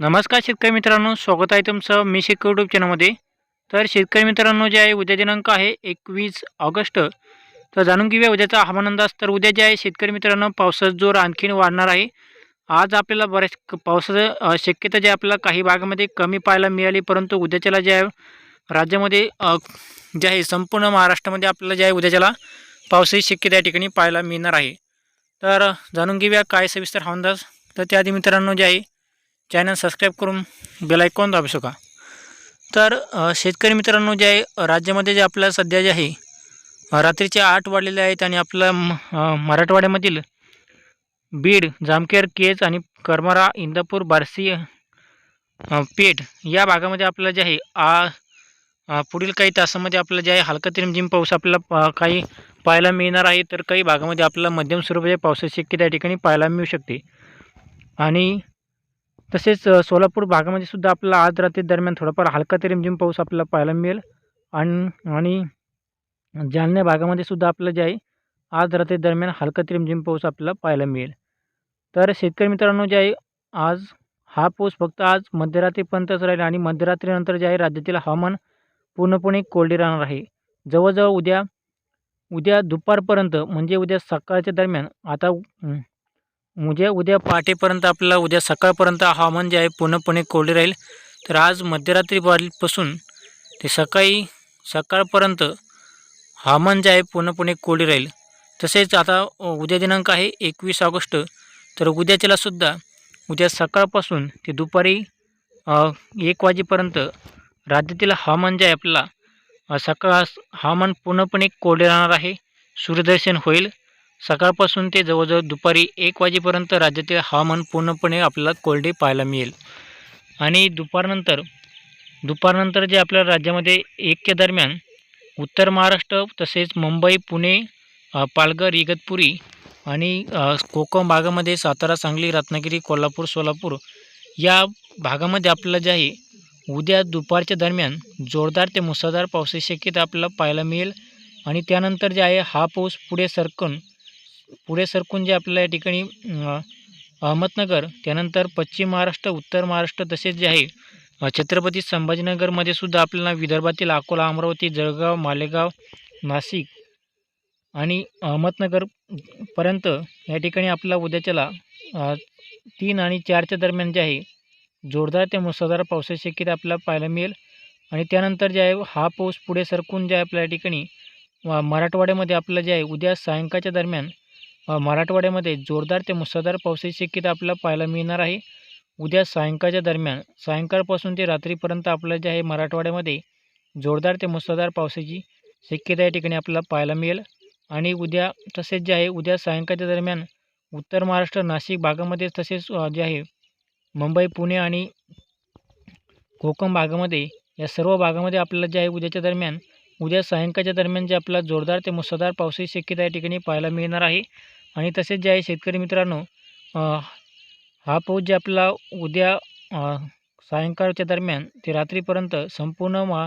नमस्कार शेतकरी मित्रांनो स्वागत आहे तुमचं मी शेतकरी यूट्यूब चॅनलमध्ये तर शेतकरी मित्रांनो जे आहे उद्या दिनांक आहे एकवीस ऑगस्ट. तर जाणून घेऊया उद्याचा हवामान अंदाज तर उद्या जे आहे शेतकरी मित्रांनो पावसाचा जोर आणखीन वाढणार आहे. आज आपल्याला बऱ्याच पावसाचं शक्यता जे आपल्याला काही भागामध्ये कमी पाहायला मिळाली परंतु उद्याच्याला जे आहे राज्यामध्ये जे आहे संपूर्ण महाराष्ट्रामध्ये आपल्याला जे आहे उद्याच्याला पावसाची शक्यता या ठिकाणी पाहायला मिळणार आहे. तर जाणून घेऊया काय सविस्तर हवामान अंदाज तर त्याआधी मित्रांनो जे आहे चॅनल सबस्क्राईब करून बेलायकॉन दाबू शका तर शेतकरी मित्रांनो जे आहे राज्यामध्ये जे आपल्या सध्या जे आहे रात्रीचे आठ वाढलेले आहेत आणि आपलं मराठवाड्यामधील बीड जामखेर केज आणि करमारा इंदापूर बारसी पेठ या भागामध्ये आपल्याला जे आहे आ पुढील काही तासामध्ये आपल्याला जे आहे हलका रिमझिम पाऊस आपल्याला काही पाहायला मिळणार आहे. तर काही भागामध्ये आपल्याला मध्यम स्वरूपाच्या पावसाची शक्यता या ठिकाणी पाहायला मिळू शकते. आणि तसेच सोलापूर भागामध्ये सुद्धा आपल्याला आज रात्री दरम्यान थोडाफार हलका ते रिमझिम पाऊस आपल्याला पाहायला मिळेल. आणि आणि जालन्या भागामध्ये सुद्धा आपलं जे आहे आज रात्री दरम्यान हलका ते रिमझिम पाऊस आपल्याला पाहायला मिळेल. तर शेतकरी मित्रांनो जे आहे आज हा पाऊस फक्त आज मध्यरात्रीपर्यंतच राहील आणि मध्यरात्रीनंतर जे आहे राज्यातील हवामान पूर्णपणे कोरडे राहणार आहे. जवळजवळ उद्या उद्या दुपारपर्यंत म्हणजे उद्या सकाळच्या दरम्यान आता उद्या उद्या पहाटेपर्यंत आपल्याला उद्या सकाळपर्यंत हवामान जे आहे पूर्णपणे कोरडे राहील. तर आज मध्यरात्रीपासून ते सकाळी सकाळपर्यंत हवामान जे आहे पूर्णपणे कोरडे राहील. तसेच आता उद्या दिनांक आहे एकवीस ऑगस्ट. तर उद्याच्यालासुद्धा उद्या सकाळपासून ते दुपारी एक वाजेपर्यंत राज्यातील हवामान जे आहे आपल्याला सकाळ हवामान पूर्णपणे कोरडे राहणार आहे. सूर्यदर्शन होईल. सकाळपासून ते जवळजवळ दुपारी एक वाजेपर्यंत राज्यातील हवामान पूर्णपणे आपल्याला कोरडे पाहायला मिळेल. आणि दुपारनंतर दुपारनंतर जे आपल्या राज्यामध्ये एकच्या दरम्यान उत्तर महाराष्ट्र तसेच मुंबई पुणे पालघर इगतपुरी आणि कोकण भागामध्ये सातारा सांगली रत्नागिरी कोल्हापूर सोलापूर या भागामध्ये आपल्याला जे आहे उद्या दुपारच्या दरम्यान जोरदार ते मुसळधार पावसाची शक्यता आपल्याला पाहायला मिळेल. आणि त्यानंतर जे आहे हा पाऊस पुढे सरकून पुढे सरकून जे आपल्याला या ठिकाणी अहमदनगर त्यानंतर पश्चिम महाराष्ट्र उत्तर महाराष्ट्र तसेच जे आहे छत्रपती संभाजीनगरमध्ये सुद्धा आपल्याला विदर्भातील अकोला अमरावती जळगाव मालेगाव नाशिक आणि अहमदनगरपर्यंत या ठिकाणी आपला उद्याच्याला तीन आणि चारच्या दरम्यान जे आहे जोरदार ते मुसळधार पावसाची शक्यता आपल्याला पाहायला मिळेल. आणि त्यानंतर जे आहे हा पाऊस पुढे सरकून जे आहे आपल्या या ठिकाणी मराठवाड्यामध्ये आपलं जे आहे उद्या सायंकाळच्या दरम्यान मराठवाड्यामध्ये जोरदार ते मुसळधार पावसाची शक्यता आपल्याला पाहायला मिळणार आहे. उद्या सायंकाळच्या दरम्यान सायंकाळपासून ते रात्रीपर्यंत आपलं जे आहे मराठवाड्यामध्ये जोरदार ते मुसळधार पावसाची शक्यता या ठिकाणी आपल्याला पाहायला मिळेल. आणि उद्या तसेच जे आहे उद्या सायंकाळच्या दरम्यान उत्तर महाराष्ट्र नाशिक भागामध्ये तसेच जे आहे मुंबई पुणे आणि कोकण भागामध्ये या सर्व भागामध्ये आपल्याला जे आहे उद्याच्या दरम्यान उद्या सायंकाळच्या दरम्यान जे आपला जोरदार ते मुसळधार पावसाची शक्यता या ठिकाणी पाहायला मिळणार आहे. आणि तसेच जे आहे शेतकरी मित्रांनो हा पाऊस जे आपला उद्या सायंकाळच्या दरम्यान ते रात्रीपर्यंत संपूर्ण मा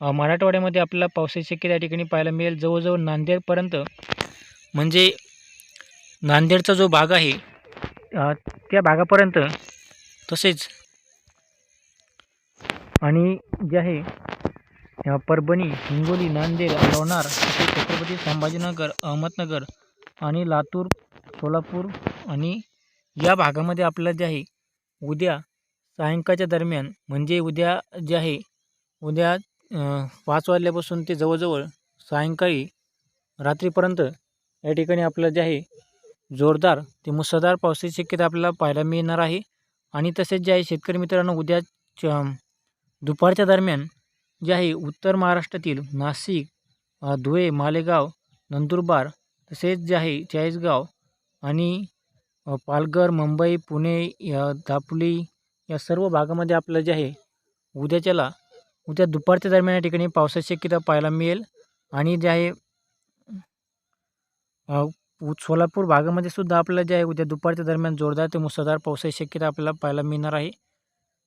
मराठवाड्यामध्ये आपल्याला पावसाची शक्यता या ठिकाणी पाहायला मिळेल. जवळजवळ नांदेडपर्यंत म्हणजे नांदेडचा जो भाग आहे त्या भागापर्यंत तसेच आणि जे आहे परभणी हिंगोली नांदेड लोणार तसेच छत्रपती संभाजीनगर अहमदनगर आणि लातूर सोलापूर आणि या भागामध्ये आपल्याला जे आहे उद्या सायंकाळच्या दरम्यान म्हणजे उद्या जे आहे उद्या पाच वाजल्यापासून ते जवळजवळ सायंकाळी रात्रीपर्यंत या ठिकाणी आपल्याला जे आहे जोरदार ते मुसळधार पावसाची शक्यता आपल्याला पाहायला मिळणार आहे. आणि तसेच जे आहे शेतकरी मित्रांनो उद्या च दुपारच्या दरम्यान जे आहे उत्तर महाराष्ट्रातील नाशिक धुळे मालेगाव नंदुरबार तसेच जे आहे चाळीसगाव आणि पालघर मुंबई पुणे या दापोली या सर्व भागामध्ये आपलं जे आहे उद्याच्याला उद्या दुपारच्या दरम्यान या ठिकाणी पावसाची शक्यता पाहायला मिळेल आणि जे आहे सोलापूर भागामध्ये सुद्धा आपल्याला जे आहे उद्या दुपारच्या दरम्यान जोरदार ते मुसळधार पावसाची शक्यता आपल्याला पाहायला मिळणार आहे.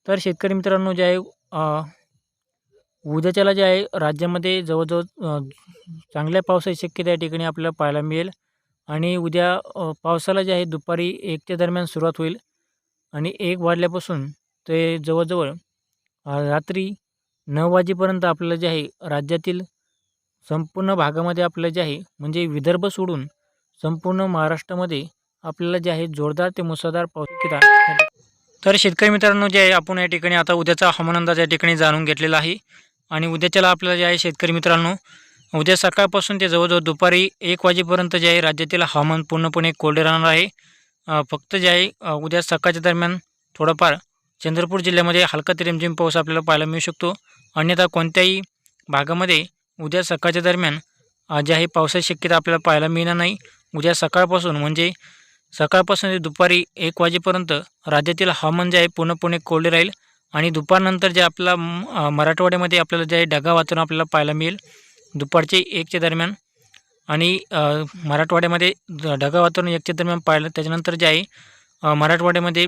तर शेतकरी मित्रांनो जे आहे उद्याच्याला जे आहे राज्यामध्ये जवळजवळ चांगल्या पावसाची शक्यता या ठिकाणी आपल्याला पाहायला मिळेल. आणि उद्या पावसाला जे आहे दुपारी एकच्या दरम्यान सुरुवात होईल. आणि एक वाजल्यापासून ते जवळजवळ रात्री नऊ वाजेपर्यंत आपल्याला जे आहे राज्यातील संपूर्ण भागामध्ये आपल्याला जे आहे म्हणजे विदर्भ सोडून संपूर्ण महाराष्ट्रामध्ये आपल्याला जे आहे जोरदार ते मुसळधार पाऊस शक्यता तर शेतकरी मित्रांनो जे आहे आपण या ठिकाणी आता उद्याचा हवामान अंदाज या ठिकाणी जाणून घेतलेला आहे. आणि उद्याच्याला आपल्याला जे आहे शेतकरी मित्रांनो उद्या सकाळपासून ते जवळजवळ दुपारी एक वाजेपर्यंत जे आहे राज्यातील हवामान पूर्णपणे कोरडे राहणार आहे. फक्त जे आहे उद्या सकाळच्या दरम्यान थोडंफार चंद्रपूर जिल्ह्यामध्ये हलका ते रिमझिम पाऊस आपल्याला पाहायला मिळू शकतो. अन्यथा कोणत्याही भागामध्ये उद्या सकाळच्या दरम्यान जे आहे पावसाची शक्यता आपल्याला पाहायला मिळणार नाही. उद्या सकाळपासून म्हणजे सकाळपासून ते दुपारी एक वाजेपर्यंत राज्यातील हवामान जे आहे पूर्णपणे कोरडे राहील. आणि दुपारनंतर जे आपला मराठवाड्यामध्ये आपल्याला जे आहे ढगाळ वातावरण आपल्याला पाहायला मिळेल. दुपारचे एकच्या दरम्यान आणि मराठवाड्यामध्ये ढगा वातावरण एकच्या दरम्यान पाहिलं त्याच्यानंतर जे आहे मराठवाड्यामध्ये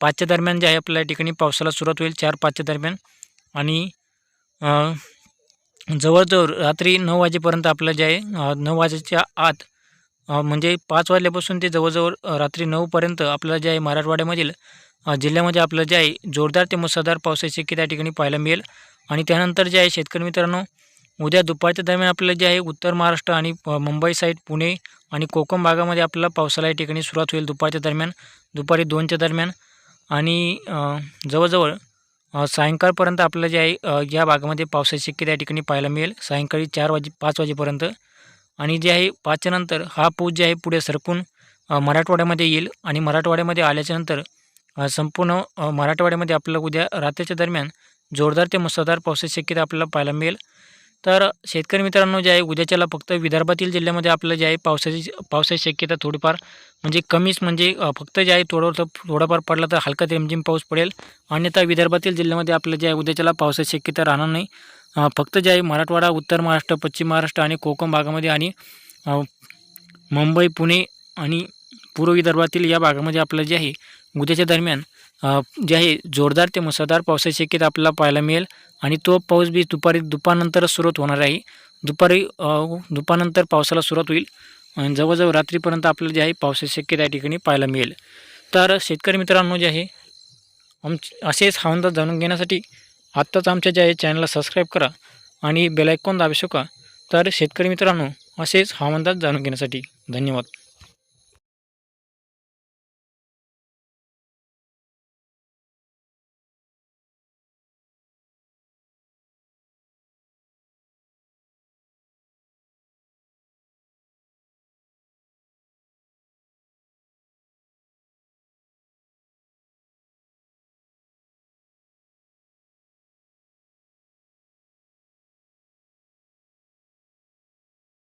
पाचच्या दरम्यान जे आहे आपल्या या ठिकाणी पावसाला सुरुवात होईल चार पाचच्या दरम्यान. आणि जवळजवळ रात्री नऊ वाजेपर्यंत आपलं जे आहे नऊ वाजेच्या आत म्हणजे पाच वाजल्यापासून ते जवळजवळ रात्री नऊपर्यंत आपल्याला जे आहे मराठवाड्यामधील जिल्ह्यामध्ये आपलं जे आहे जोरदार ते मुसळधार पावसाची शक्यता या ठिकाणी पाहायला मिळेल. आणि त्यानंतर जे आहे शेतकरी मित्रांनो उद्या दुपारच्या दरम्यान आपल्याला जे आहे उत्तर महाराष्ट्र आणि मुंबई साईड पुणे आणि कोकण भागामध्ये आपल्याला पावसाला या ठिकाणी सुरुवात होईल दुपारच्या दरम्यान दुपारी दोनच्या दरम्यान. आणि जवळजवळ सायंकाळपर्यंत आपल्याला जे आहे या भागामध्ये पावसाची शक्यता या ठिकाणी पाहायला मिळेल सायंकाळी चार वाजे पाच वाजेपर्यंत. आणि जे आहे पाचच्या नंतर हा पाऊस जे आहे पुढे सरकून मराठवाड्यामध्ये येईल. आणि मराठवाड्यामध्ये आल्याच्यानंतर संपूर्ण मराठवाड्यामध्ये आपल्याला उद्या रात्रीच्या दरम्यान जोरदार ते मुसळधार पावसाची शक्यता आपल्याला पाहायला मिळेल. तर शेतकरी मित्रांनो जे आहे उद्याच्याला फक्त विदर्भातील जिल्ह्यामध्ये आपलं जे आहे पावसाची पावसाची शक्यता थोडीफार म्हणजे कमीच म्हणजे फक्त जे आहे थोडं थोडाफार पडला तर हलका ते रिमझिम पाऊस पडेल. अन्यथा विदर्भातील जिल्ह्यामध्ये आपलं जे आहे उद्याच्याला पावसाची शक्यता राहणार नाही. फक्त जे आहे मराठवाडा उत्तर महाराष्ट्र पश्चिम महाराष्ट्र आणि कोकण भागामध्ये आणि मुंबई पुणे आणि पूर्व विदर्भातील या भागामध्ये आपलं जे आहे उद्याच्या दरम्यान जे आहे जोरदार ते मुसळधार पावसाची शक्यता आपल्याला पाहायला मिळेल आणि तो पाऊस बी दुपारी दुपारनंतरच सुरुवात होणार आहे. दुपारी दुपारनंतर पावसाला सुरुवात होईल आणि जवळजवळ रात्रीपर्यंत आपल्याला जे आहे पावसाची शक्यता या ठिकाणी पाहायला मिळेल. तर शेतकरी मित्रांनो जे आहे आम असेच हवामान जाणून घेण्यासाठी आत्ताच आमच्या जे आहे चॅनलला सबस्क्राईब करा आणि बेलायकॉन दाबू शका तर शेतकरी मित्रांनो असेच हवामान जाणून घेण्यासाठी धन्यवाद.